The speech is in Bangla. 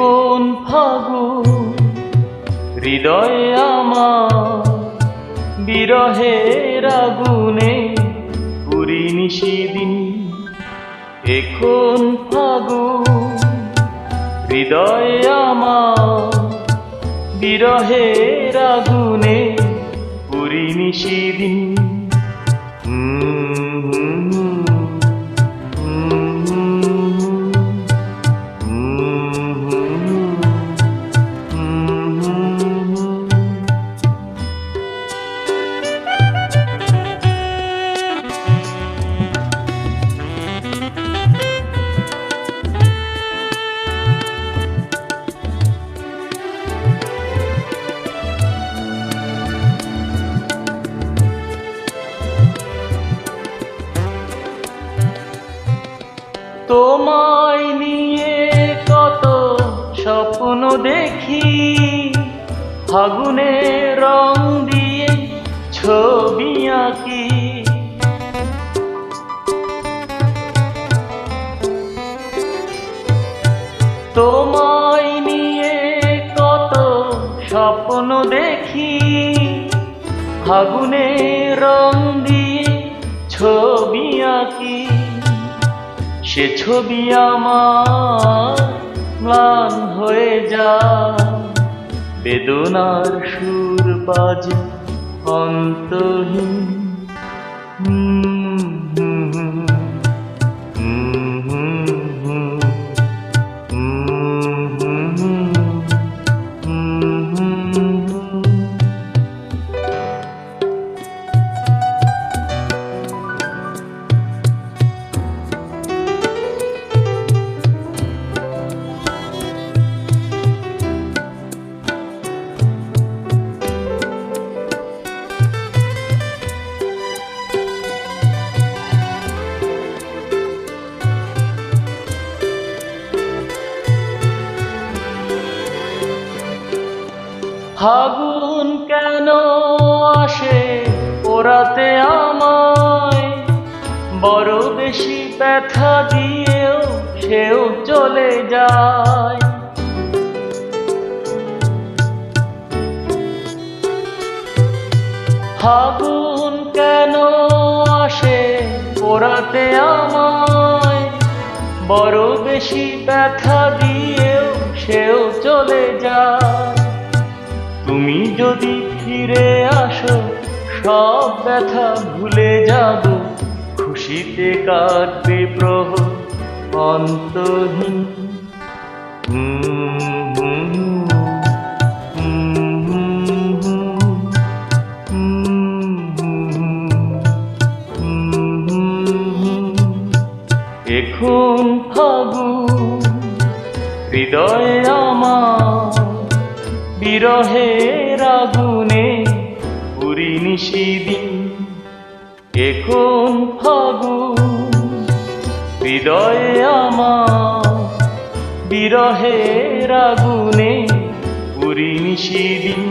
কোন ফাগু হৃদয়ে আমার বিরহের আগুনে পুরি নিষেদিন এখন ফাগু হৃদয়ে আমার বিরহের আগুনে পুরি নিষেদিন হুম দেখি ফাগুনে রং দিয়ে ছবি আঁকি। তোমায় নিয়ে কত স্বপ্ন দেখি ফাগুনে রং দিয়ে ছবি আঁকি। সে ছবি আমার ম্লান হয়ে যায় বেদনার সুর বাজে অন্তহীন ফাগুন কেন আসে ওরাতে আমায়? বড় বেশি ব্যথা দিয়েও সেও চলে যায়। ফাগুন কেন আসে ওরাতে আমায়? বড় বেশি ব্যথা দিয়েও সেও চলে যায়। তুমি যদি ফিরে আসো, সব ব্যথা ভুলে যাব খুশিতে কাটবে প্রহ অন্তহীন। এখন ফাগুন হৃদয়ে আমার বিরহে রাগুনে পুরি নিশিদি এখন ফাগু হৃদয়ে আমার বিরহে রাগুনে পুরি সেদিন